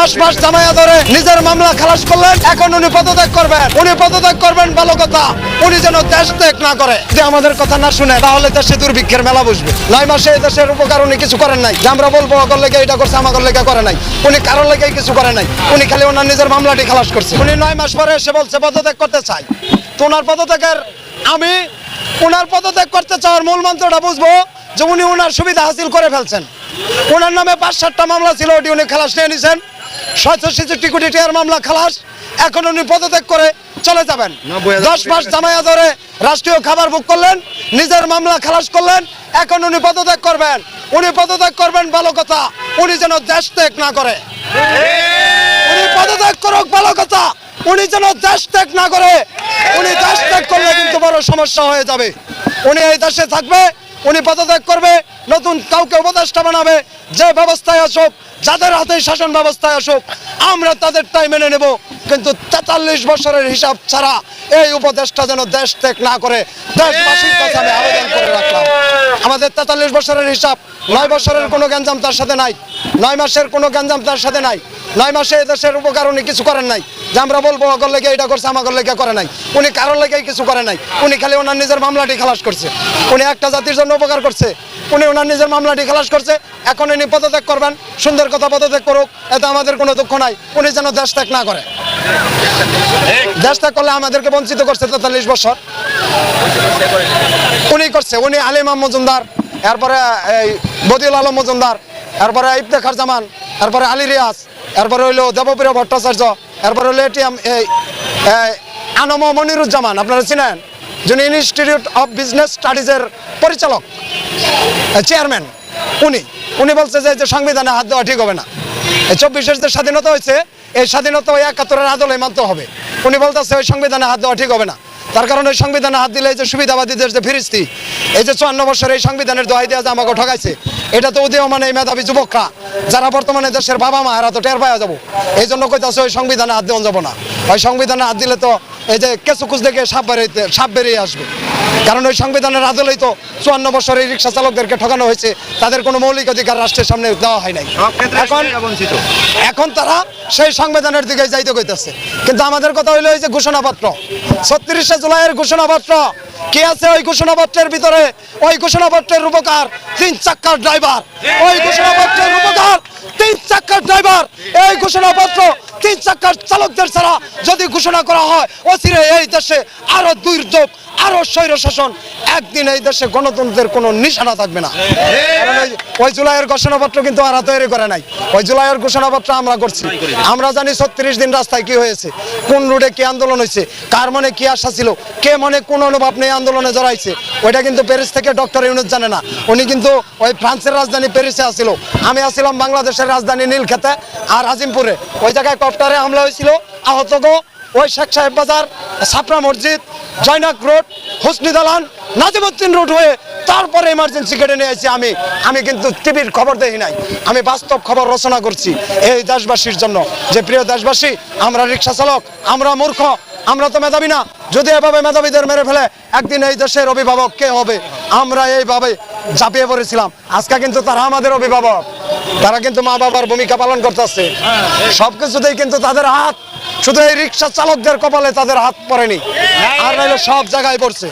দশ মাস জামায়া ধরে নিজের মামলা খালাস করলেন, এখন উনি পদত্যাগ করবেন। উনি পদত্যাগ করবেন ভালো কথা উনি যেন দেশ ত্যাগ না করে। যে আমাদের কথা না শুনে, তাহলে দেশে দুর্ভিক্ষের মেলা বসবে নয় মাসে দেশের উপকার উনি কিছু করেন নাই। যে আমরা বলব, অগর লেগে এটা করছে আমাদের লেগে করে নাই। উনি কারোর লেগে কিছু করে নাই। উনি খালি ওনার নিজের মামলাটি খালাস করছে। উনি নয় মাস পরে এসে বলছে, পদত্যাগ করতে চাই। তো ওনার পদত্যাগের আমি ওনার পদত্যাগ করতে চাওয়ার মূল মন্ত্রটা বুঝব যে উনি ওনার সুবিধা হাসিল করে ফেলছেন। ওনার নামে পাঁচ সাতটা মামলা ছিল, ওটি উনি খালাস নিয়ে নিছেন। ছয়শো ছেষট্টি কোটি টাকার মামলা খালাস এখন উনি পদত্যাগ করে চলে যাবেন। দশ মাস জামায়া ধরে রাষ্ট্রীয় খাবার বুক করলেন নিজের মামলা খালাস করলেন এখন উনি পদত্যাগ করবেন। উনি পদত্যাগ করবেন ভালো কথা উনি যেন দেশ ত্যাগ না করে। উনি পদত্যাগ করুক ভালো কথা উনি যেন দেশ ত্যাগ না করে। উনি দেশ ত্যাগ করলে কিন্তু বড় সমস্যা হয়ে যাবে। উনি এই দেশে থাকবে উনি পদত্যাগ করবে, নতুন কাউকে উপদেষ্টা বানাবে, যে ব্যবস্থায় আসুক, যাদের হাতে শাসন ব্যবস্থায় আসুক, আমরা তাদেরটাই মেনে নেব। কিন্তু তেতাল্লিশ বছরের হিসাব ছাড়া এই উপদেশটা যেন দেশ ত্যাগ না করে, দেশবাসীর কাছে আমি আবেদন করে রাখলাম। আমাদের তেতাল্লিশ বছরের হিসাব, নয় বছরের কোনো গ্যাঞ্জাম তার সাথে নাই, নয় মাসের কোনো গ্যাঞ্জাম তার সাথে নাই। নয় মাসে এই দেশের উপকার উনি কিছু করেন নাই। যে আমরা বলব, অগর লেগে এটা করছে, আমাগর লেগে করে নাই। উনি কারোর লেগেই কিছু করে নাই। উনি খালি ওনার নিজের মামলাটি খালাস করছে। উনি একটা জাতির জন্য উপকার করছে। উনি ওনার নিজের মামলাটি খালাস করছে। এখন উনি পদত্যাগ করবেন। সুন্দর কথা পদত্যাগ করুক, এতে আমাদের কোনো দুঃখ নাই। উনি যেন দেশ ত্যাগ না করে। দেশ ত্যাগ করলে আমাদেরকে বঞ্চিত করছে তেতাল্লিশ বছর। উনি করছে। উনি আলিমাম মজুমদার, এরপরে এই বদিউল আলম মজুমদার, এরপরে ইফতেখার জামান, এরপরে আলী রিয়াজ এরপরে হইল দেবপ্রিয় ভট্টাচার্য, এরপরে হইল এই আনম মনিরুজ্জামান, আপনারা চিনেন? যিনি ইনস্টিটিউট অফ বিজনেস স্টাডিজের পরিচালক চেয়ারম্যান উনি উনি বলছে যে যে সংবিধানে হাত দেওয়া ঠিক হবে না। চব্বিশের যে স্বাধীনতা হয়েছে, এই স্বাধীনতা ওই একাত্তরের আদলে মানতে হবে। উনি বলতেছে ওই সংবিধানে হাত দেওয়া ঠিক হবে না। তার কারণে সংবিধানে হাত দিলে এই যে সুবিধাবাদীদের যে ফিরিস্তি, এই যে চুয়ান্ন বছর এই সংবিধানের দোহাই দেওয়া যে আমাকে ঠকাইছে, এটা তো উদীয়মান এই মেধাবী যুবকরা, যারা বর্তমানে দেশের বাবা মা, এরা তো টের পাওয়া যাব। এই জন্য কইতাছে ওই সংবিধানে হাত দেওয়া যাব না। ওই সংবিধানে হাত দিলে তো এই যে কেঁচু কুচ দেখে সাপ বেরিয়ে সাপ বেরিয়ে আসবে। কারণ ওই সংবিধানের আদলেই তো চুয়ান্ন বছর এই রিক্সা চালকদেরকে ঠকানো হয়েছে তাদের কোনো মৌলিক অধিকার রাষ্ট্রের সামনে দেওয়া হয় নাই। এখন এখন তারা সেই সংবিধানের দিকে যাইতে কইতেছে। কিন্তু আমাদের কথা হইল এই যে ঘোষণাপত্র। ছত্রিশে জুলাইয়ের ঘোষণাপত্র। কি আছে ওই ঘোষণাপত্রের ভিতরে? ওই ঘোষণাপত্রের রূপকার তিন চাক্কার ড্রাইভার। ওই ঘোষণাপত্রের রূপকার তিন চাক্কার ড্রাইভার। এই ঘোষণাপত্র তিন চাক্কার চালকদের ছাড়া যদি ঘোষণা করা হয় অচিরে এই দেশে আরও দুর্যোগ আরও স্বৈর শাসন, একদিন এই দেশে গণতন্ত্রের কোনো নিশানা থাকবে না। ওই- জুলাইয়ের ঘোষণাপত্র কিন্তু আর তৈরি করে নাই। ওই জুলাইয়ের ঘোষণাপত্র আমরা করছি। আমরা জানি ছত্রিশ দিন রাস্তায় কি হয়েছে, কোন রুটে কি আন্দোলন হয়েছে, কার মনে কি আশা ছিল, কে মনে কোন অনুভব নেই আন্দোলনে জড়াইছে, ওইটা কিন্তু প্যারিস থেকে ডক্টর ইউনুস জানে না। উনি কিন্তু ওই ফ্রান্সের রাজধানী প্যারিসে আসছিল আমি আসছিলাম বাংলাদেশের রাজধানী নীলক্ষেতে আর আজিমপুরে। ওই জায়গায় কপ্টারে হামলা হয়েছিল, আহত গো ওই শেখ সাহেব বাজার ছাপড়া মসজিদ জয়নাক রোড, হুসনি দালান নাজিমুদ্দিন রোড হয়ে তারপরে ইমার্জেন্সি কেটে নিয়ে এসেছি আমি। আমি কিন্তু টিভির খবর দেখি নাই। আমি বাস্তব খবর রচনা করছি এই দেশবাসীর জন্য যে প্রিয় দেশবাসী, আমরা রিক্সা চালক, আমরা মূর্খ, আমরা তো মেধাবী না। যদি এভাবে মেধাবীদের মেরে ফেলে, একদিন এই দেশের অভিভাবক কে হবে? আমরা এইভাবে ঝাঁপিয়ে পড়েছিলাম। আজকে কিন্তু তারা আমাদের অভিভাবক। তারা কিন্তু মা বাবার ভূমিকা পালন করতেছে। সবকিছুতেই কিন্তু তাদের হাত, শুধু এই রিক্সা চালকদের কপালে তাদের হাত পড়েনি। আর সব জায়গায় পড়ছে।